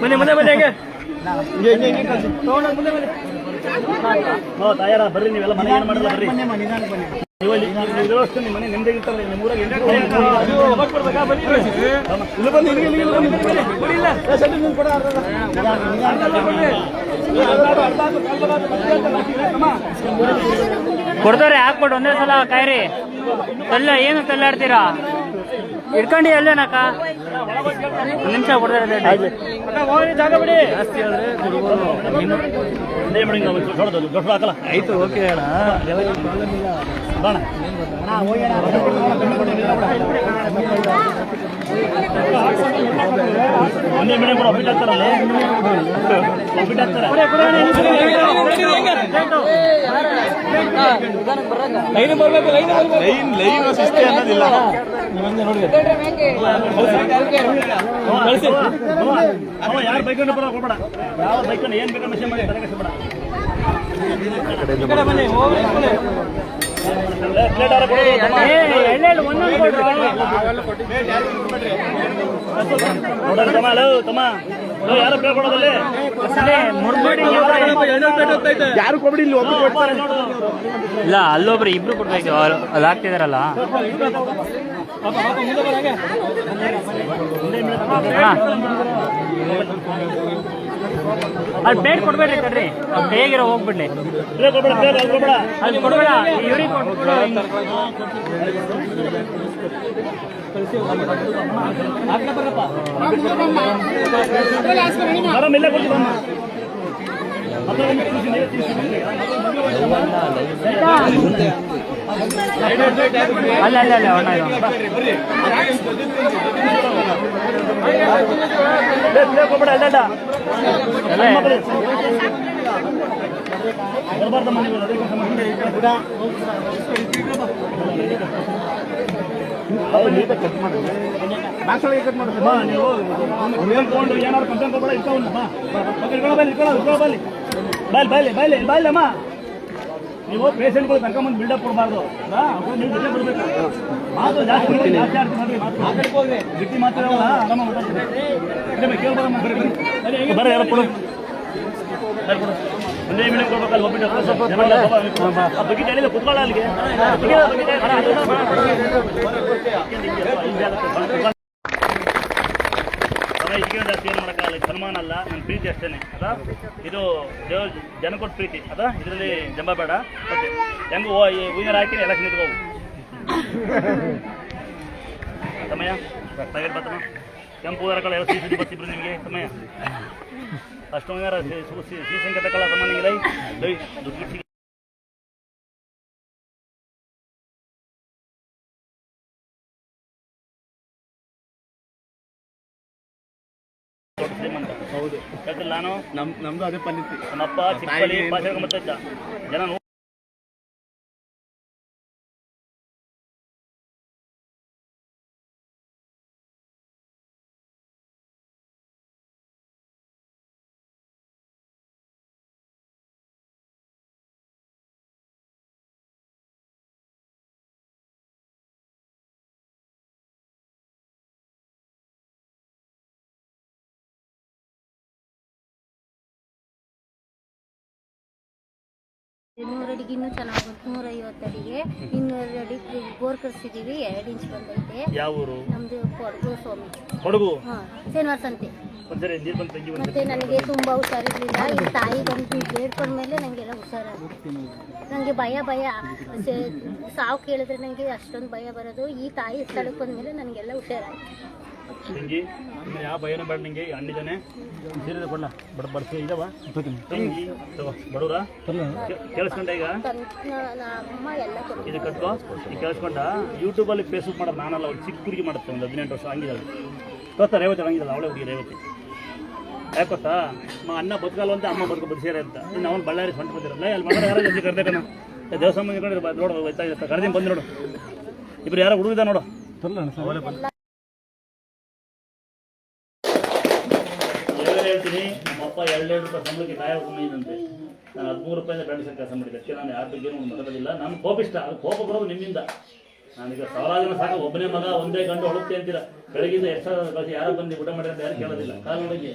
ಬನ್ನಿ ಮನೆ ಮನೆ ಹೆಂಗೆ ಹೋ ತಾಯಾರ ಬರ್ರಿ ನೀವೆಲ್ಲ ಮನೆ ಏನ್ ಮಾಡಲ್ಲ ಬರ್ರಿ ಅಲ್ಲಿ- ಮನೆ ನಿಮ್ದೇ ಇರ್ತಲ್ಲ ನಿಮ್ಮ ಊರಾಗ ಮನೆ. ಇಲ್ಲಿ ಇಲ್ಲಿ, ಇಲ್ಲಿ, ಇಲ್ಲಿ ಇಲ್ಲಿ ಕೊಡು. ಕೊಡ್ತಾರೆ ಹಾಕ್ಬಿಟ್ಟು ಒಂದೇ ಸಲ ಕಾಯ್ರಿ ತಲ್ಲ ಏನು ತಲ್ಲಾಡ್ತೀರಾ ಇಟ್ಕೊಂಡು ಎಲ್ಲೇನಕ್ಕ ಒಂದು ನಿಮಿಷ ಕೊಡ್ತಾರೆ ಆಯ್ತು ಓಕೆ ಅಣ್ಣ ಒಂದೇ ಮನೆ ಕೂಡ ಒಬ್ಬಿಟ್ಟು ಹಾಕ್ತಾರಲ್ಲ ಒಬ್ಬಿಟ್ಟು ಹಾಕ್ತಾರೆ ಲೈನ್ ಬರ್ಬೇಕು ಲೈನ್ ಲೈನ್ ಲೈನ್ ಸಿಸ್ಟಿ ಅನ್ನೋದಿಲ್ಲ. ಯಾರು ಬೈಕನ್ನು ಬರ ಕೊಡ್ಬೇಡ ಯಾವ ಬೈಕನ್ನು ಏನ್ ಬೇಕಾದ್ರೆ ಮೆಸೇಜ್ ಮಾಡಿ ತಲೆ ಕೆಡಿಸ್ಬೇಡ. ಏ, ಪ್ಲೇಟ್ ಆರ ಕೊಡು, ತಮ್ಮ. ನೋಡೋಣ ತಮ್ಮ ಹಲೋ ತಮ್ಮ. ಹಲೋ, ಯಾರು ಕೊಡ್ಬಿಡಿ ಇಲ್ಲಿ ಒಬ್ರು ಕೊಡ್ತಾರೆ? ಇಲ್ಲ ಅಲ್ಲೊಬ್ರು ಇಬ್ರು ಕೊಡ್ಬೇಕು ಅಲ್ಲಿ ಹಾಕ್ತಿದಾರಲ್ಲ. ಅಲ್ಲಿ ಪ್ಲೇಟ್ ಕೊಡ್ಬೇಡ್ರಿ ತಡ್ರಿ. ಅವ್ರು ಹೇಗಿರೋ ಹೋಗ್ಬಿಡ್ಲಿ. ಅಲ್ಲಿ ಕೊಡ್ಬೇಡ ಇವ್ರಿಗೆ ಕೊಡ್ಬೇಡ. ಇವ್ರಿಗೆ ಕೊಟ್ಬಿಡು ಮೇಡಮ್ ಇಲ್ಲೇ ಕೊಡ್ತೀವಿ ಅಮ್ಮ ಹತ್ರ ಒಂದು ಕೂರ್ಸಿ, ನೀವೇ ಕೂರ್ಸಿ. ಅಲ್ಲ ಅಲ್ಲ ಅಲ್ಲ ಅಣ್ಣ ಇದು ಪ್ಲೇಟ್ ಪ್ಲೇಟ್ ಕೊಡ್ಬೇಡ ಅಡ್ಡ ಅಲ್ಲೇ ಬರ್ಬಾರ್ದಮ್ಮ ನೀವು ಅದೇ ಕೆಲಸ ಮಾಡಿ ಅಮ್ಮ, ನೀವು ಏನ್ ತಗೊಂಡು ಏನಾದ್ರು ಕಂಪ್ಲೇಂಟ್ ಕೊಡ್ಬೇಡ ಇಟ್ಕೊಂಡು ಬಾ ಇಟ್ಕೊಳ್ಳೋ ಬಲ್ಲಿ ಇಟ್ಕೊಳ್ಳೋ ಇಟ್ಕೊಳ್ಳೋ ಬಲ್ಲಿ ಬಾಯ್ಲಿ ಬಾಯ್ಲಿ ಬಾಯ್ಲಿ ಅಮ್ಮ. ನೀವು ಪೇಷಂಟ್ಗಳು ಕರ್ಕೊಂಬಂದು ಬಿಲ್ಡಪ್ ಕೊಡಬಾರ್ದು. ನೀವು ಜೊತೆ ಬರ್ಬೇಕು. ಮಾತು ಜಾಸ್ತಿ ಮಾಡಿ, ಜಾಸ್ತಿ ಆಡ್ತೀವಿ ನೋಡ್ರಿ ಮಾತು. ಬಿಟ್ಟಿ ಮಾತಾಡೋಲ್ಲ ಆರಾಮ ಮಾತಾಡ್ತೀವಿ ಕೇಳ್ಬಾರಮ್ಮ ಯಾರು ಕೊಡು? ಒಂದೇ ಮಿನಿಟ್ ಕೊಡ್ಬೇಕಲ್ಲ ಒಬ್ಬಿಟ್ಟು ಬಗ್ಗೆ ಕುತ್ಕೊಳ್ಳ ಅಲ್ಲಿಗೆ. ಜಾಸ್ತಿ ಏನು ಮಾಡೋಕ್ಕಾಗಲ್ಲ ಸನ್ಮಾನ ಅಲ್ಲ ನನ್ನ ಪ್ರೀತಿ ಅಷ್ಟೇನೆ ಅದ? ಇದು ದೇವ ಪ್ರೀತಿ, ಅದ? ಇದರಲ್ಲಿ ಜಂಬ ಬೇಡ ಓಕೆ ಈ ಹೂವಿನ ಹಾಕಿ ಎಲೆಕ್ಷನ್ ಇಟ್ಕೋ ಸಮಯ ಕೆಂಪು ಹೂವಿನ ಎರಡು ಎಲ್ಲ ಸಿಹಿ ಬರ್ತಿಬ್ರು ನಿಮಗೆ ಸಮಯ ಅಷ್ಟೊಂದು ಸಿ ಸಂಖ್ಯೆ ತಗೊಳ್ಳ ಸಮ ನಿಮಗೆ ಲೈ ಲೈ ದುಡ್ಡು ದೊಡ್ಡ ಶ್ರೀಮಂತ. ಹೌದು. ಯಾಕಂದ್ರೆ ನಾನು ನಮ್ ನಮ್ದು ಅದೇ ಪದ್ಧತಿ ನಮ್ಮಪ್ಪ ಚಿಕ್ಕಲ್ಲಿ ಭಾಷೆ ಜನ ನೂರು ಅಡಿಗೆ ಇನ್ನೂ ಚೆನ್ನಾಗಿ ನೂರ ಐವತ್ತು ಅಡಿಗೆ ಇನ್ನೂರು ಅಡಿ ಬೋರ್ ಕರ್ಸಿದೀವಿ ಎರಡು ಇಂಚ್ ಬಂದೈತೆ. ಯಾವ ಊರು? ನಮ್ದು ಕೊಡಗು ಸ್ವಾಮಿ ಕೊಡಗು? ಹಾ ಶನಿವಾರ ಸಂತೆ. ಒಂದ್ಸರಿ ನೀರು ಬಂದು ತಂಗಿ ಮತ್ತೆ ನನಗೆ ತುಂಬಾ ಹುಷಾರಿರ್ಲಿಲ್ಲ ಈ ತಾಯಿ ಬಂದು ಬೇಡ್ಕೊಂಡ್ಮೇಲೆ ನನಗೆಲ್ಲ ಹುಷಾರಾಗುತ್ತೆ ನನಗೆ ಭಯ ಭಯ. ಸೆ- ಸಾವು ಕೇಳಿದ್ರೆ ನನಗೆ ಅಷ್ಟೊಂದು ಭಯ ಬರೋದು. ಈ ತಾಯಿ ಸ್ಥಳಕ್ಕೆ ಬಂದ್ಮೇಲೆ ನನಗೆಲ್ಲ ಹುಷಾರಾಯ್ತು ತಂಗಿ ಯಾವ ಭಯನೂ ಬೇಡ ನಿಂಗೆ ಹಣ್ಣಿದ್ದಾನೆ ಸೀರೆ ಬಡ ಬಡ ಬಡ್ಸಿ ಇದಾವ? ತಂಗಿ ಬಡವ್ರ ಕೇಳಿಸ್ಕೊಂಡ ಈಗ? ಇದು ಕಟ್ಕೋ. ಈಗ ಕೇಳಿಸ್ಕೊಂಡ? ಯೂಟ್ಯೂಬಲ್ಲಿ ಫೇಸ್ಬುಕ್ ಮಾಡೋದು ನಾನಲ್ಲ ಅವ್ರು ಚಿಕ್ಕ ಹುಡುಗಿ ಮಾಡುತ್ತೆ ಒಂದು ಹದಿನೆಂಟು ವರ್ಷ ಹಂಗಿದ್ದಾಳೆ ಗೊತ್ತಾ ರೇವತಿ ಹಂಗಿಲ್ಲ ಅವಳೇ ಹುಡುಗಿ ರೇವತಿ. ಯಾಕೆ ಗೊತ್ತಾ? ಮ ಅಣ್ಣ ಬದುಕಲ್ಲ ಅಂತ ಅಮ್ಮ ಬದುಕು ಬದುಕಿರ ಅಂತ. ಇನ್ನು ಅವ್ನು ಬಳ್ಳಾರಿ ಸೊಂಟ ಬಂದಿರಲ್ಲ ಅಲ್ಲಿ ಮಗ ಯಾರೋ ಕರ್ದೇಕನ ದೇವಸ್ಥಾನ ನೋಡು ಕರ್ದಿ ಬಂದು ನೋಡು. ಇಬ್ರು ಯಾರೋ ಹುಡುಗಿದ ನೋಡು. ಹೇಳ್ತೀನಿ. ನಮ್ಮಪ್ಪ ಎರಡು ರೂಪಾಯಿ ಸಂಬಳಕ್ಕೆ ಕಾಯ ಇದಂತೆ ನಾನು ಹದಿಮೂರು ರೂಪಾಯಿಂದ ಬೆಳೆಸ ಕೆಲಸ ಮಾಡಿದ್ದೆ. ಅಷ್ಟೇ ನಾನು ಯಾರ ಬಗ್ಗೆ ಒಂದು ಮಾತಾಡೋದಿಲ್ಲ ನಾನು ಕೋಪಿಷ್ಟ ಅದು ಕೋಪ ಬರೋದು ನಿಮ್ಮಿಂದ. ನಾನೀಗ ಸಾವಿರಾರು ಜನ ಸಾಕು. ಒಬ್ಬನೇ ಮಗ ಒಂದೇ ಗಂಡು ಹೊಡುತ್ತೆ ಅಂತೀರ. ಬೆಳಗಿಂದ ಎಷ್ಟು ಕಳಿಸಿ ಯಾರು ಬಂದು ಊಟ ಮಾಡಿ ಅಂತ ಯಾರು ಕೇಳೋದಿಲ್ಲ. ಕಾಲೊಳಗೆ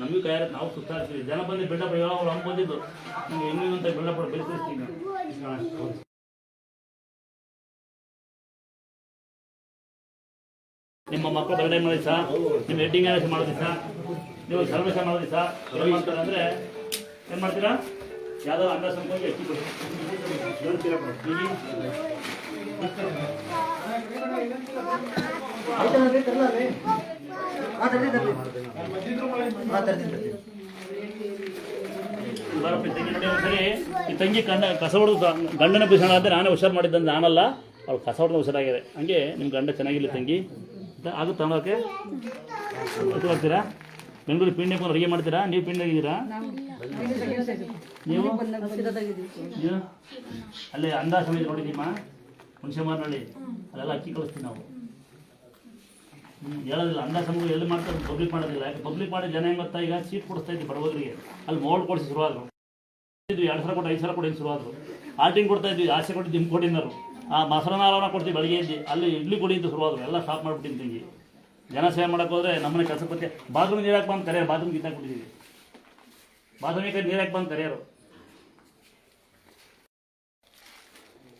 ನಮಗೂ ಕೈ ನಾವು ಸುತ್ತಾಡ್ತೀವಿ ಜನ ಬಂದು ಬಿಲ್ಡಪ್ ಅವ್ರು ಹಂಗೆ ಬಂದಿದ್ದು. ಹೆಂಗೆ ಅಂತ ಬಿಲ್ಡಪ್ ಬೆಳೆಸ್ತೀನಿ ನಿಮ್ಮ ಮಕ್ಕಳು ಬರಡೇ ಮಾಡಿ ಸಹ ನಿಮ್ಮ ವೆಡ್ಡಿಂಗ್ ಆನಿವರ್ಸರಿ ಮಾಡೋದು ನೀವು ಸರ್ವೇಶ ಮಾಡೋದು ಸರ್. ಏನು ಮಾಡ್ತಾರೆ ಅಂದರೆ ಏನು ಮಾಡ್ತೀರಾ? ಯಾವುದೋ ಅನ್ನ ಕೊಡಿ. ಬರಪ್ಪ, ಈ ತಂಗಿ ಈ ತಂಗಿ ಕಣ್ಣ ಕಸ ಹೊಡೆದು ಗಂಡನ ಬಿಸಣ ಅಂದರೆ ನಾನೇ ಹುಷಾರು ಮಾಡಿದ್ದಂತ ನಾನಲ್ಲ, ಅವ್ಳು ಕಸ ಹೊಡೆದು ಹುಷಾರಾಗಿದೆ. ಹಂಗೆ ನಿಮ್ಮ ಗಂಡ ಚೆನ್ನಾಗಿಲ್ಲ ತಂಗಿ. ಆಗುತ್ತೆ ಅನ್ನೋಕೆ ಗೊತ್ತಾಗ್ತೀರಾ ಬೆಂಗಳೂರು ಪಿಂಡಿ ಅಡುಗೆ ಮಾಡ್ತೀರಾ? ನೀವು ಪಿಂಡಿ ಆಗಿದ್ದೀರಾ ನೀವು? ಅಲ್ಲೇ ಅಂದ ಸಮಯ ನೋಡಿದ್ದೀಮ್ಮ ಹುಣಸೆ ಮಾರ್ನಳ್ಳಿ ಅಲ್ಲೆಲ್ಲ ಅಕ್ಕಿ ಕಳಿಸ್ತೀವಿ ನಾವು. ಹೇಳೋದಿಲ್ಲ. ಅಂದ ಸಮಯ ಎಲ್ಲಿ ಮಾಡ್ತಾರೆ ಪಬ್ಲಿಕ್ ಮಾಡೋದಿಲ್ಲ. ಯಾಕೆ ಪಬ್ಲಿಕ್ ಮಾಡಿ ಜನ ಹೆಂಗೆ ಗೊತ್ತಾ? ಈಗ ಸೀಟ್ ಕೊಡಿಸ್ತಾ ಇದ್ದೀವಿ ಬಡವರಿಗೆ. ಅಲ್ಲಿ ಮೋಲ್ಡ್ ಕೊಡಿಸಿ ಶುರುವಾದ್ರು. ಇದು ಎರಡು ಸಾವಿರ ಕೊಟ್ಟು ಐದು ಸಾವಿರ ಕೊಡಿ ಶುರುವಾದ್ರು. ಆಲ್ಟಿಂಗ್ ಕೊಡ್ತಾ ಇದ್ವಿ. ಆಸೆ ಕೊಟ್ಟು ಜಿಮ್ ಕೊಟ್ಟಿದ್ದರು ಆ ಮೊಸರನ್ನ ಕೊಡ್ತೀವಿ ಬೆಳಗ್ಗೆ ಇದ್ದು ಅಲ್ಲಿ ಇಡ್ಲಿ ಕೊಡಿ ಅಂತ ಶುರುವಾದ್ರು. ಎಲ್ಲ ಸ್ಟಾಪ್ ಮಾಡಿಬಿಟ್ಟಿದ್ದೀನಿ ಜನ ಸೇವೆ ಮಾಡೋಕೆ ಹೋದರೆ ನಮ್ಮನೆ ಕೆಲಸ ಪತ್ತೆ ಬಾತ್ರೂಮ್ ನೀರಾಕ್ ಬಂದು ಕರೆಯೋರು. ಬಾತ್ರೂಮ್ ಕಿತ್ತಾಕ್ ಬಿಟ್ಟಿದ್ದೀವಿ ಬಾತ್ರೂಮಿಗೆ ನೀರಾಕ್ ಬಂದು ಕರೆಯೋರು.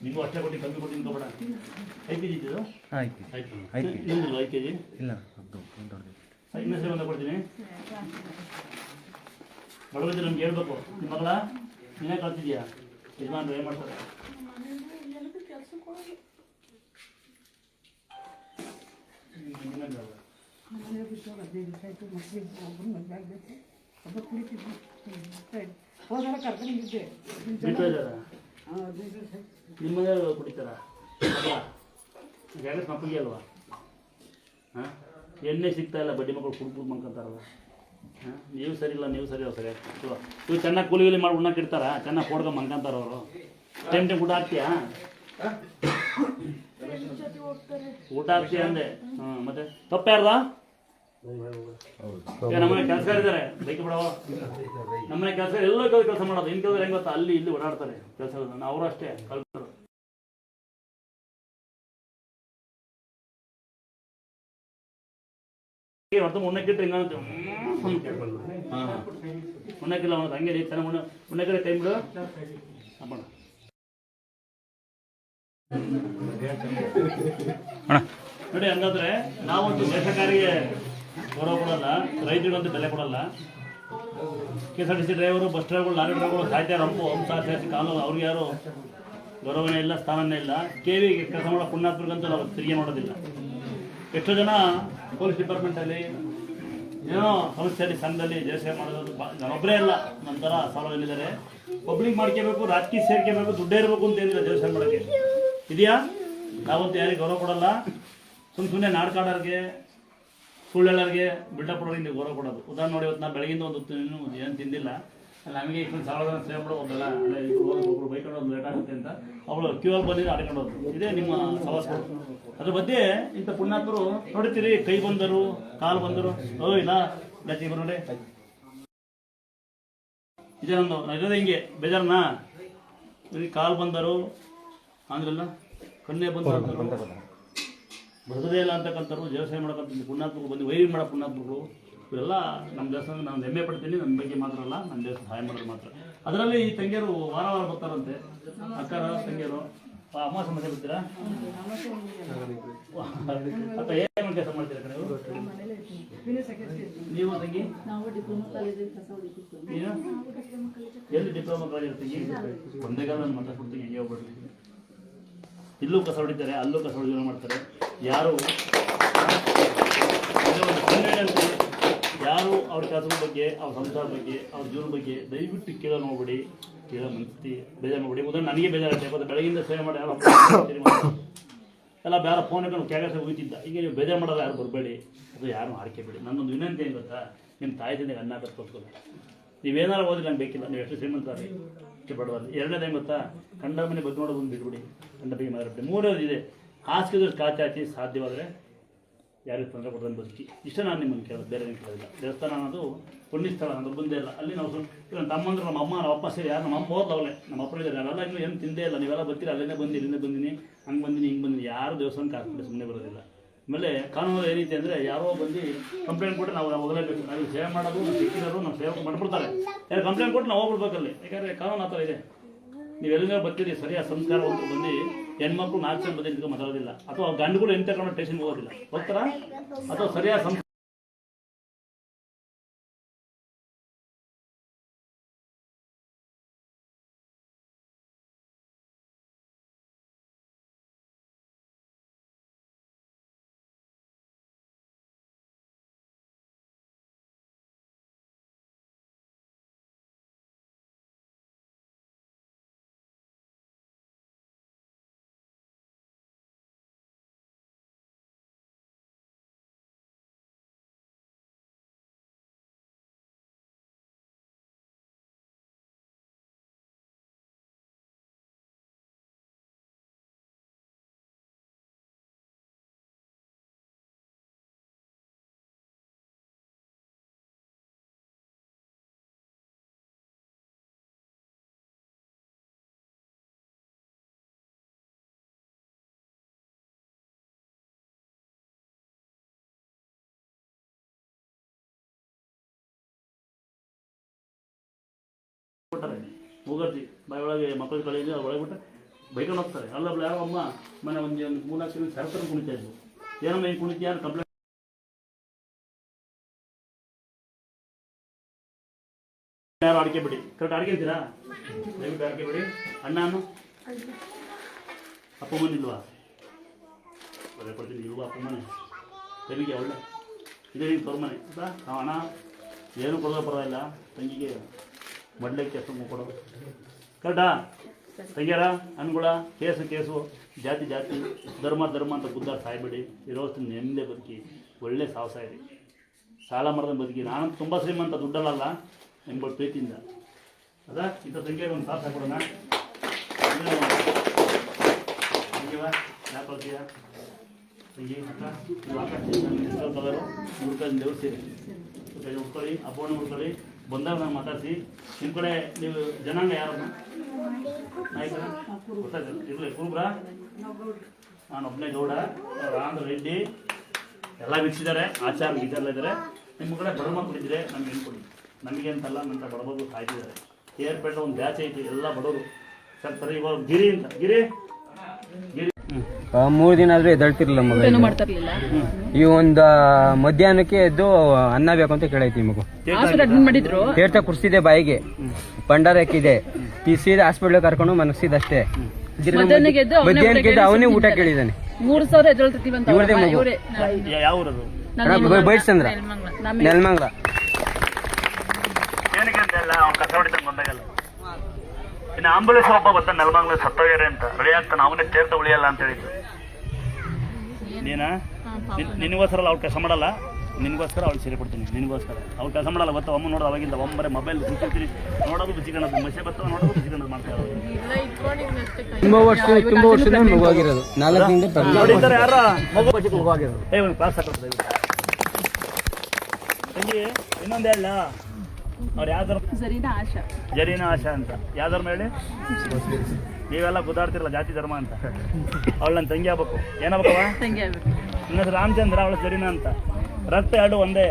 ನಿಮಗೂ ಅಷ್ಟೇ ಕೊಟ್ಟು ಕಮ್ಮಿ ಕೊಟ್ಟು ನಿಂತ್ಕೊಬೇಡ ಐದು ಕೆ ಜಿ ಇದ್ದು ಆಯ್ತು. ಐದು ಕೆ ಜಿ ಇಲ್ಲ ಇನ್ನೂ ಸೇವೆ ಒಂದು ಕೊಡ್ತೀನಿ. ಬಡವಿದ್ರೆ ನಮ್ಗೆ ಹೇಳ್ಬೇಕು. ನಿಮ್ಮ ಮಗಳ ನೀನೇ ಕಳ್ತಿದ್ಯಾ ಯಜಮಾನ್ರು ಏನು ಮಾಡ್ತಾರೆ? ಬಿಟ್ಟು? ನಿಮ್ಮ ಮನೆಯವ್ರು ಕುಡಿತಾರ? ಜಾಗ ಮಕ್ಕಳಿಗೆ ಅಲ್ವಾ? ಹಾಂ? ಎಣ್ಣೆ ಸಿಗ್ತಾ ಇಲ್ಲ ಬಡ್ಡಿ ಮಕ್ಕಳು ಕುಡ್ದು ಮಂಕಂತಾರಲ್ಲ ಹಾಂ? ನೀವು ಸರಿ ಇಲ್ಲ ನೀವು ಸರಿ ಇಲ್ಲ ಸರಿ ಇವ್ ಚೆನ್ನಾಗಿ ಕೂಲಿ ಗೀಲಿ ಮಾಡಿ ಉಣ್ಣಕ್ಕೆ ಇಡ್ತಾರ? ಚೆನ್ನಾಗಿ ಕೊಡ್ಗ ಮಂಕಂತಾರ ಅವರು? ಟೈಮ್ ಟೈಮ್ ಊಟ ಹಾಕ್ತೀಯಾ? ಊಟ ಹಾಕ್ತೀಯ ಅಂದೆ? ಹಾಂ ಮತ್ತೆ? ತಪ್ಪ ಯಾರ್ದ? ನಮ್ಮನೆ ಕೆಲಸ ಇದ್ದಾರೆ. ನಮ್ಮನೆ ಎಲ್ಲ ಕೆಲಸ ಮಾಡೋದು. ಇನ್ ಕೆಲಸ ಹೆಂಗ್ ಅಲ್ಲಿ ಇಲ್ಲಿ ಓಡಾಡ್ತಾರೆ ಕೆಲಸ ಅವರು ಅಷ್ಟೇ ಕಲ್ತರು ಹಿಂಗ ರೀ. ಚೆನ್ನಾಗಿ ಟೈಮ್ ನೋಡಿ ಹಂಗಾದ್ರೆ ನಾವಂತೂ ದೇಶಕಾರಿಗೆ ಗೌರವ ಕೊಡಲ್ಲ ರೈತರಿಗಂತೂ ಬೆಲೆ ಕೊಡಲ್ಲ. K S R T C driver, bus ಡ್ರೈವರ್ಗಳು ಲಾರಿ ಡ್ರೈವರ್ಗಳು ಸಾಹಿತ್ಯ, ರಂಪು, ಹಂಸ, ಸೇರಿಸಿ, ಕಾನೂನು, ಅವ್ರಿಗೆ ಯಾರು ಗೌರವನೇ ಇಲ್ಲ, ಸ್ಥಾನನೇ ಇಲ್ಲ. ಕೆ ವಿ ಕೆಲಸ ಮಾಡೋ ಪುಣ್ಯಾತ್ಮರಿಗಂತೂ ನಾವು ತಿರುಗಿ ಮಾಡೋದಿಲ್ಲ. ಎಷ್ಟೋ ಜನ ಪೊಲೀಸ್ ಡಿಪಾರ್ಟ್ಮೆಂಟಲ್ಲಿ ಏನೋ ಸಂಸ್ಥೆಯಲ್ಲಿ ಸಂಘದಲ್ಲಿ ಜಯಸೇವೆ ಮಾಡೋದು ನಾನೊಬ್ಬರೇ ಇಲ್ಲ. ನಂತರ ಸಾಲದಲ್ಲಿದ್ದಾರೆ ಪಬ್ಲಿಕ್ ಮಾಡ್ಕೋಬೇಕು, ರಾಜಕೀಯ ಸೇರ್ಕೋಬೇಕು, ದುಡ್ಡೇ ಇರಬೇಕು ಅಂತ ಏನಿಲ್ಲ ಜಯಸೇವೆ ಮಾಡೋಕ್ಕೆ. ಇದೆಯಾ? ನಾವಂತೂ ಯಾರಿಗೆ ಗೌರವ ಕೊಡಲ್ಲ. ಸುಮ್ಮನೆ ಸುಮ್ಮನೆ ನಾಡ್ಕಾಡೋರಿಗೆ ಸುಳ್ಳು ಹೇಳೋರಿಗೆ ಬಿಲ್ಡಪ್ ಕೊಡೋರಿಗೆ ನೀವು ಗೌರವ ಕೊಡೋದು. ಉದಾಹರಣೆ ನೋಡಿ ಇವತ್ತು ನಾ ಬೆಳಗಿಂದ ಒಂದು ಏನು ತಿಂದಿಲ್ಲ. ನಮಗೆ ಇಷ್ಟೊಂದು ಸಾವಿರ ಜನ ಸೇವೆ ಮಾಡೋ ಒಂದು ಒಬ್ರು ಬೈಕೊಂಡು ಹೋಗೋದು ಲೇಟ್ ಆಗುತ್ತೆ ಅಂತ ಅವಳು ಕ್ಯೂ ಅಲ್ಲಿ ಬಂದಿದ್ದು ಆಡ್ಕೊಂಡು ಹೋದ್ರು. ಇದೇ ನಿಮ್ಮ ಸವಾಸ್ಗಳು ಅದ್ರ ಮಧ್ಯೆ ಇಂಥ ಪುಣ್ಯಾತ್ಮರು ನೋಡ್ತೀರಿ ಕೈ ಬಂದರು, ಕಾಲು ಬಂದರು. ಓ ಇಲ್ಲ ಇಬ್ರು ನೋಡಿ. ಇದೇ ಒಂದು ಇರೋದು ಹಿಂಗೆ, ಬೇಜಾರನಾ? ಕಾಲು ಬಂದರು ಅಂದ್ರಲ್ಲ ಕಣ್ಣೇ ಬಂದರು ಬಸದೇ ಇಲ್ಲ ಅಂತಕ್ಕಂಥವ್ರು ದೇವಸ್ಥಾನ ಮಾಡಕ್ಕಂಥ ಪುಣ್ಯಾತ್ಮಗಳು ಬಂದು ವೈರಿ ಮಾಡೋ ಪುಣ್ಯಾತ್ಮಗಳು ಇವೆಲ್ಲ ನಮ್ಮ ದೇವಸ್ಥಾನ ನಾನು ಹೆಮ್ಮೆ ಪಡ್ತೀನಿ, ನನ್ನ ಬಗ್ಗೆ ಮಾತ್ರ ಅಲ್ಲ ನಮ್ಮ ದೇವಸ್ಥಾನ ಸಹಾಯ ಮಾಡೋದು ಮಾತ್ರ. ಅದರಲ್ಲಿ ಈ ತಂಗಿಯರು ವಾರ ವಾರ ಬರ್ತಾರಂತೆ. ಅಕ್ಕರ, ತಂಗಿಯರು. ಅಮ್ಮ ಸಮಸ್ಯೆ ಬರ್ತೀರಾ? ಅಥವಾ ಏನು ಕೆಲಸ ಮಾಡ್ತೀರಾ ಕಡೆ ನೀವು? ತಂಗಿ? ಎಲ್ಲಿ ಡಿಪ್ಲೊಮಾ ಕಾಲೇಜ್ ತಂಗಿ ಒಂದೇ ಕಾಲ ನಾನು ಮಾತಾಡ್ಬಿಡ್ತೀನಿ ಹೆಂಗೆ ಹೋಗ್ಬಿಡ್ತೀನಿ ಇಲ್ಲೂ ಕಸ ಹೊಡಿತಾರೆ, ಅಲ್ಲೂ ಕಸ ಹೊಡೆದು ಮಾಡ್ತಾರೆ. ಯಾರು ಯಾರು ಅವ್ರ ಕೆಲಸದ ಬಗ್ಗೆ, ಅವ್ರ ಸಂಸಾರ ಬಗ್ಗೆ, ಅವ್ರ ಜೀವನ ಬಗ್ಗೆ ದಯವಿಟ್ಟು ಕೇಳೋ ನೋಡ್ಬಿಡಿ. ಕೇಳೋ ಮನಸ್ತಿ ಬೇಜಾರು ಮಾಡ್ಬಿಡಿ. ಉದಾಹರಣೆ ನನಗೆ ಬೇಜಾರಾಗುತ್ತೆ ಯಾಕಂದ್ರೆ ಬೆಳಗಿಂದ ಸೇವೆ ಮಾಡಿ ಯಾರು ಎಲ್ಲ ಬೇರೆ ಫೋನ್ ಹಾಕೊಂಡು ಕ್ಯಾಗಸ ಹೋಗ್ತಿದ್ದ. ಈಗ ನೀವು ಬೇಜಾರು ಮಾಡೋದು ಯಾರು ಬರಬೇಡಿ. ಅದು ಯಾರು ಹಾಡ್ಕೋಬೇಡಿ ನನ್ನೊಂದು ವಿನಂತಿ ಏನು ಗೊತ್ತಾ? ನಿಮ್ಮ ತಾಯಿ ತಂದೆಗೆ ಅನ್ನ ಕಟ್ಕೊಟ್ಕೊಳ್ಳಿ ನೀವೇನಾರು ಓದಿ ನಂಗೆ ಬೇಕಿಲ್ಲ. ನೀವು ಎಷ್ಟು ಶ್ರೀಮಂತಾರೆ ಬಡವಲ್ಲ ಎರಡನೇ ಏನು ಗೊತ್ತಾ ಕಂಡ ಮನೆ ಬದ್ದು ನೋಡೋದು ಒಂದು ಬಿಟ್ಬಿಡಿ ಕಂಡ ಬಗ್ಗೆ ಮಾತಾಡ್ಬಿಡಿ ಮೂರನೇದು ಇದೆ ಹಾಸಿಗೆದಷ್ಟು ಕಾಚಾಚಿ ಸಾಧ್ಯವಾದರೆ ಯಾರಿಗೆ ತೊಂದರೆ ಕೊಡೋದನ್ನು ಬದುಕಿ ಇಷ್ಟ ನಾನು ನಿಮ್ಮನ್ನು ಕೇಳೋದು, ಬೇರೆ ಕೇಳೋದಿಲ್ಲ. ದೇವಸ್ಥಾನ ಅನ್ನೋದು ಪುಣ್ಯ ಸ್ಥಳ ಅನ್ನೋದು ಬಂದೇ ಇಲ್ಲ. ಅಲ್ಲಿ ನಾವು ಸ್ವಲ್ಪ ನಮ್ಮ ತಮ್ಮಂದ್ರೆ ನಮ್ಮ ಅಮ್ಮ, ನಮ್ಮ ಅಪ್ಪ ಸೇರಿ ಯಾರು, ನಮ್ಮ ಅಮ್ಮ ಅವಳೆ. ನಮ್ಮ ಅಪ್ಪ ಇದ್ದಾರೆ ಅಲ್ಲ ಇನ್ನೂ ಏನು ತಿಂದೇ ಇಲ್ಲ, ನೀವೆಲ್ಲ ಬರ್ತೀರಿ ಅಲ್ಲೇ ಬಂದು ಇಲ್ಲಿಂದ ಬಂದಿನಿ, ಹಂಗೆ ಬಂದಿನಿ, ಹಿಂಗೆ ಬಂದಿನಿ. ಯಾರು ದೇವಸ್ಥಾನಕ್ಕೆ ಹಾಕ್ಬಿಟ್ಟು ಸುಮ್ಮನೆ ಬರೋದಿಲ್ಲ. ಆಮೇಲೆ ಕಾನೂನು ಏನೈತೆ ಅಂದರೆ ಯಾರೋ ಬಂದು ಕಂಪ್ಲೇಂಟ್ ಕೊಟ್ಟರೆ ನಾವು ನಾವು ಹೋಗಲೇಬೇಕು. ನಾವು ಸೇವೆ ಮಾಡೋದು ಸಿಕ್ಕಿರೋರು, ನಾವು ಸೇವೆ ಮಾಡ್ಬಿಡ್ತಾರೆ. ಯಾರು ಕಂಪ್ಲೇಂಟ್ ಕೊಟ್ಟು ನಾವು ಹೋಗ್ಬಿಡ್ಬೇಕಲ್ಲಿ ಯಾಕಂದರೆ ಕಾನೂನು ಆ ಥರ ಇದೆ. ನೀವು ಎಲ್ಲಿಂದ ಬರ್ತೀರಿ? ಸರಿಯಾದ ಸಂಸ್ಕಾರ ಅಂತ ಬಂದು ಹೆಣ್ಮಕ್ಳು ನಾಲ್ಕು ಜನ ಬಂದು ನಿಂತ್ಕೊಂಡು ಮಾತಾಡೋದಿಲ್ಲ. ಅಥವಾ ಗಂಡುಗಳು ಎಂತ ತಗೊಂಡು ಟೇಷನ್ಗೆ ಹೋಗೋದಿಲ್ಲ. ಹೋಗ್ತಾರ? ಅಥವಾ ಸರಿಯಾದ ಸಂಸ್ಕಾರ ಬಾಯಿ ಒಳಗೆ ಮಕ್ಕಳ ಕಳೆಯಿಂದ ಒಳಗೆ ಬಿಟ್ಟು ಬೈಕೊಂಡು ಹೋಗ್ತಾರೆ. ಅಲ್ಲೊಬ್ಳು ಯಾರೋ ಅಮ್ಮ ಮನೆ ಒಂದು ಒಂದು ಮೂರ್ನಾಲ್ಕು ತಿಂಗಳು ಸರತರ ಕುಣಿತಾ ಇದ್ವು ಏನಮ್ಮ ಹಿಂಗೆ ಕುಣಿತೀಯ ಅಂತ ಕಂಪ್ಲೇಂಟ್ ಯಾರು ಬಿಡಿ? ಕರೆಕ್ಟ್ ಅಡಿಕೆ ಅಂತೀರಾ? ದಯವಿಟ್ಟು ಅಡಿಕೆ ಬಿಡಿ. ಅಣ್ಣನು? ಅಪ್ಪ ಬಂದಿಲ್ವಾ ಅಪ್ಪ ಮನೆ ತಂಗಿಗೆ ಒಳ್ಳೆ. ಹಣ ಏನು ಪರವಾಗಿಲ್ಲ. ತಂಗಿಗೆ ಮಡ್ಲಕ್ಕೆ ಸುಮ್ಮ ಕೊಡೋದು ಕರೆಕ್ಟಾ? ತಂಗ್ಯಾರ ಅನ್ಗುಳ ಕೇಸು ಕೇಸು, ಜಾತಿ ಜಾತಿ, ಧರ್ಮ ಧರ್ಮ ಅಂತ ಬುದ್ಧ ಸಾಯ್ಬೇಡಿ. ಇರೋಷ್ಟು ನೆಮ್ಮದಿ ಬದುಕಿ, ಒಳ್ಳೆ ಸಾಹಸ ಇರಿ. ಸಾಲ ಮರದ ಬದುಕಿ. ನಾನು ತುಂಬ ಶ್ರೀಮಂತ ದುಡ್ಡಲ್ಲ ಎಂಬ ಪ್ರೀತಿಯಿಂದ. ಅದಾ? ಇಂಥ ತಂಗಿಯಾಗ ಒಂದು ಸಾಹಸ ಕೊಡೋಣ ಯಾಕೆ ತಂಗಿ ನೀವು ಆಕಾಶ ದೇವ್ರು ಸೇರಿ. ಉಟ್ಕೊಳ್ಳಿ ಉಟ್ಕೊಳ್ಳಿ ಬಂದಾಗ ಮಾತಾಡ್ತೀವಿ ನಿಮ್ಮ ಕಡೆ ನೀವು ಜನಾಂಗ ಯಾರು ನಾಯ್ಕ ಗೊತ್ತಾಯ್ತು ಕುರುಬ್ರ. ನಾನು ಒಬ್ಬನೇ ಗೌಡ. ರಾಮ್ ರೆಡ್ಡಿ. ಎಲ್ಲ ಬಿಡಿಸಿದ್ದಾರೆ. ಆಚಾರ ಗೀತೆಲ್ಲ ಇದ್ದಾರೆ. ನಿಮ್ಮ ಕಡೆ ಬಡ ಮಕ್ಕಳು ಇದ್ರೆ ನಮ್ಗೆ ಏನು ಕೊಡಿ? ನಮಗೆ ಅಂತಲ್ಲ ನಂತರ ಬಡಬಗ್ರು ಕಾಯ್ತಿದ್ದಾರೆ ಏರ್ಪೇಟೆ ಒಂದು ಬ್ಯಾಚ್ ಐತಿ, ಎಲ್ಲ ಬಡವರು. ಸರ್, ಸರಿ, ಇವಾಗ ಗಿರಿ ಅಂತ. ಗಿರಿ. ಗಿರಿ. ಮೂರು ದಿನ ಆದ್ರೂ ಎದ್ದೇಳ್ತಿರ್ಲಿಲ್ಲ ಮಗ. ಮಾಡ್ತಿರ್ಲಿಲ್ಲ? ಈ ಒಂದು ಮಧ್ಯಾಹ್ನಕ್ಕೆ ಎದ್ದು ಅನ್ನ ಬೇಕು ಅಂತ ಕೇಳೈತಿ ಮಗು. ಮಾಡಿದ್ರು? ತೀರ್ಥ ಕುರ್ಸಿದೆ ಬಾಯಿಗೆ. ಭಂಡಾರ ಹಾಕಿದೆ. ಈ ಸೀದಾ ಹಾಸ್ಪಿಟ್ಲ್ ಕರ್ಕೊಂಡು ಮನಸ್ಸಿದ ಅಷ್ಟೇ ತಿರ್ಗಾ ಮಧ್ಯಾಹ್ನಕ್ಕೆ ಎದ್ದು ಅವನೇ ಊಟ. ಕೇಳಿದಾನೆ. ಮೂರು ಸಾವಿರ ಇವ್ರದೇ ಮಗು. ಊರದು ಬೈಟ್ಸಂದ್ರ ನೆಲಮಂಗ್ಲ ಏನಕ್ಕೆ ಅಂತ ಎಲ್ಲ ಅವ್ನು ಕಸ ಹೊಡಿತಾನೆ ಬಂದಾಗೆಲ್ಲ ಇನ್ನು ಆಂಬುಲೆನ್ಸ್ ಒಬ್ಬ ಬರ್ತಾನೆ ನೆಲಮಂಗ್ಲ ಸತ್ತೋಗ್ಯಾರೆ ಅಂತ. ರೆಡಿ ಆಗ್ತಾನೆ ಅವನೇ ತೇರ್ತ ಉಳಿಯಲ್ಲ ಅಂತ ಹೇಳಿದ್ರು. ನೀನಾ? ನಿನ್- ನಿನಗೋಸ್ಕರ ಅವ್ಳು ಕೆಲಸ ಮಾಡಲ್ಲ. ನಿನಗೋಸ್ಕರ ಅವ್ಳು ಸೀರೆ ಕೊಡ್ತೀನಿ ನಿನಗೋಸ್ಕರ. ಅವ್ಳು ಕೆಲಸ ಮಾಡಲ್ಲ ಗೊತ್ತಾ? ಒಮ್ಮ ನೋಡೋದು ಅವಾಗಿಂದ ಒಮ್ಮರೆ ಮೊಬೈಲ್ ಬಿಚ್ಚಿರ್ತೀನಿ ನೋಡೋದು ಬಿಚ್ಚಿಕೊಳ್ಳೋದು ಮಸೆ ಬರ್ತಾವ ನೋಡೋದು ಬಿಚ್ಚಿಕೊಳ್ಳೋದು ಮಾಡ್ತಾ ತುಂಬ ತುಂಬಾ ವರ್ಷ ತುಂಬಾ ವರ್ಷ ಮಗುವಾಗಿರೋದು. ನಾಲ್ಕರಿಂದ ನಾಲ್ಕು ಯಾರ? ಮಗು ಮಗುವಾಗಿರೋದು. ಏ ಒಂದು ಕ್ಲಾಸ್ ಹಾಕೋದು ತಂಗಿ ಇನ್ನೊಂದು ಹೇಳ ಅವ್ರು ಯಾವ ಧರ್ಮ? ಸರಿನಾ ಆಶಾ. ಜರೀನ ಆಶಾ ಅಂತ. ಯಾವ ಧರ್ಮ ಹೇಳಿ? ನೀವೆಲ್ಲ ಗುದಾಡ್ತಿರಲ್ಲ ಜಾತಿ ಧರ್ಮ ಅಂತ. ಅವಳು ನನ್ನ ತಂಗಿ ಆಗ್ಬೇಕು. ಏನಾಗ್ಬೇಕವ ತಂಗಿ ಆಗ್ಬೇಕು. ರಾಮಚಂದ್ರ ಅವಳು ಜರೀನ ಅಂತ. ರಕ್ತ ಎರಡು ಒಂದೇ.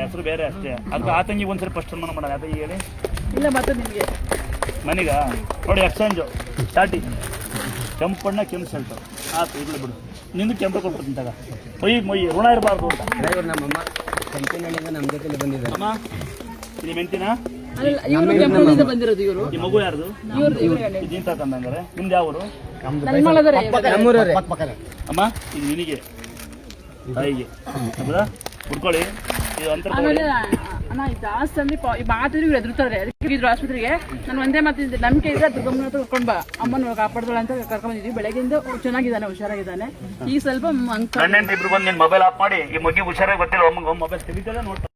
ಹೆಸರು ಬೇರೆ ಅಷ್ಟೇ. ಅದಕ್ಕೆ ಆ ತಂಗಿ ಒಂದ್ಸರಿ ಫಸ್ಟ್ ಸನ್ಮಾನ ಮಾಡೋಣ. ಯಾವ ಹೇಳಿ? ಇಲ್ಲ ಮತ್ತೆ ನಿಮಗೆ. ಮನೀಗ? ನೋಡಿ ಎಕ್ಸ್ಚೇಂಜು ಚಾಟಿ ಕೆಂಪಣ್ಣ ಕೆಂಪು ಸೆಲ್ಟು ಆತು ಇರ್ಲಿ ಬಿಡು. ನಿಂದು ಕೆಂಪು ಕೊಟ್ಬಿಡ್ತೀನಿ ತಗ. ಮೊಯ್ ಮೊಯ್ ಋಣ ಇರಬಾರ್ದು ಅಂತ. ಡ್ರೈವರ್ ನಮ್ಮಮ್ಮ. ಕಂಪನಿ ನಮ್ಮ ಜೊತೆಲಿ ಬಂದಿದ್ದಾರೆ. ಅಮ್ಮ. ಇದು ಮೆಂತಿನ ಬಂದಿರೋದು ಇವರು. ಈ ಮಗು ಯಾರ್ದು? ಇವ್ರು ಇವ್ರು ಜೀನ್ ತಾತಂದಂಗಾರೆ ನಿಮ್ದು ಯಾವ ಊರು ನಲ್ಮಳದರ ಅಮ್ಮ ಇದು ನಿನಗೆ. ತಾಯಿಗೆ. ಹೌದಾ ಕುಡ್ಕೊಳ್ಳಿ ಇದು ಅಂತರ ಆಮೇಲೆ ಅಣ್ಣ ಜಾಸ್ತಿ ಅಂದ್ರೆ ಈ ಮಾತಿದ್ರು ಇವ್ರು ಎದುರ್ತಾರೆ ಅದಕ್ಕೆ ಇದ್ರು ಆಸ್ಪತ್ರೆಗೆ. ನಾನು ಒಂದೇ ಮಾತಿದ್ದೆ ನಂಬಿಕೆ ಇದ್ರೆ ದುರ್ಗಮ್ಮನ ಹತ್ರ ಕರ್ಕೊಂಡ್ ಬಾ. ಅಮ್ಮನ ಕಾಪಾಡ್ದಳ ಅಂತ ಕರ್ಕೊಂಡಿದ್ವಿ ಬೆಳಗಿಂದ ಬೆಳಗ್ಗೆಯಿಂದ ಚೆನ್ನಾಗಿದ್ದಾನೆ ಹುಷಾರಾಗಿದ್ದಾನೆ. ಈ ಸ್ವಲ್ಪ ಇಬ್ರು ಬಂದು ನಿನ್ ಮೊಬೈಲ್ ಆಫ್ ಮಾಡಿ ಈ ಮಗಿ ಹುಷಾರಾಗಿ ಗೊತ್ತಿಲ್ಲ. ಮೊಬೈಲ್ ತೆಗಿತಾರೆ ನೋಡ್ತಾರೆ